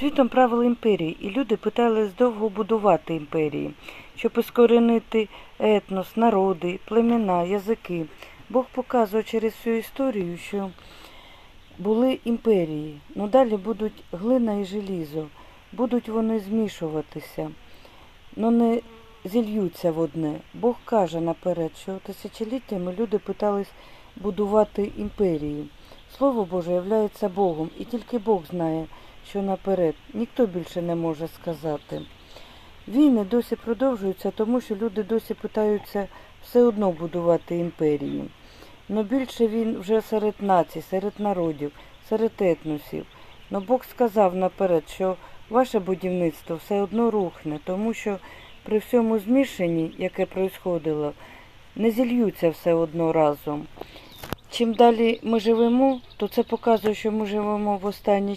Світом правили імперії, і люди питались довго будувати імперії, щоб іскоренити етнос, народи, племена, язики. Бог показує через всю історію, що були імперії, ну далі будуть глина і желізо, будуть вони змішуватися, но не зільються в одне. Бог каже наперед, що тисячоліттями люди питались будувати імперії. Слово Боже являється Богом, і тільки Бог знає, що наперед. Ніхто більше не може сказати. Війни досі продовжуються, тому що люди досі питаються все одно будувати імперію. Но більше він вже серед націй, серед народів, серед етносів. Но Бог сказав наперед, що ваше будівництво все одно рухне, тому що при всьому змішанні, яке происходило, не зільються все одно разом. Чим далі ми живемо, то це показує, що ми живемо в останній